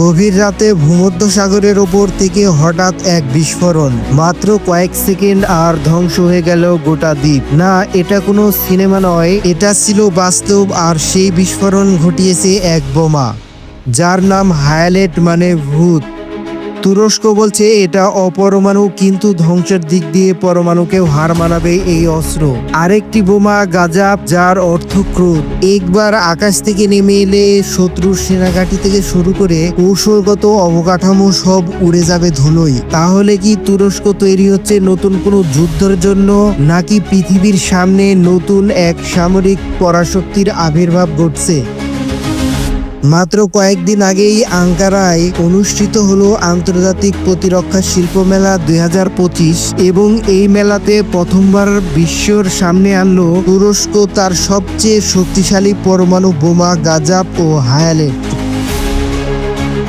গভীর রাতে ভূমধ্য সাগরের ওপর থেকে হঠাৎ এক বিস্ফোরণ। মাত্র কয়েক সেকেন্ড আর ধ্বংস হয়ে গেল গোটা দ্বীপ। না, এটা কোনো সিনেমা নয়, এটা ছিল বাস্তব আর সেই বিস্ফোরণ ঘটিয়েছে এক বোমা, যার নাম হায়ালেট মানে ভূত। তুরস্ক বলছে, এটা অপরমাণু, কিন্তু ধ্বংসের দিক দিয়ে পরমাণুকেও হার মানাবে এই অস্ত্র। আরেকটি বোমা গাজাব যার অর্থ ক্রোধ। একবার আকাশ থেকে নেমে এলে শত্রুর সেনাঘাঁটি থেকে শুরু করে কৌশলগত অবকাঠামো সব উড়ে যাবে ধুলোই তাহলে কি তুরস্ক তৈরি হচ্ছে নতুন কোনো যুদ্ধের জন্য, নাকি পৃথিবীর সামনে নতুন এক সামরিক পরাশক্তির আবির্ভাব ঘটছে? মাত্র কয়েকদিন আগেই আঙ্কারায় অনুষ্ঠিত হলো আন্তর্জাতিক প্রতিরক্ষা শিল্প মেলা দু হাজার পঁচিশ এবং এই মেলাতে প্রথমবার বিশ্বর সামনে আনলো তুরস্ক তার সবচেয়ে শক্তিশালী পরমাণু বোমা গাজাব ও হায়ালেট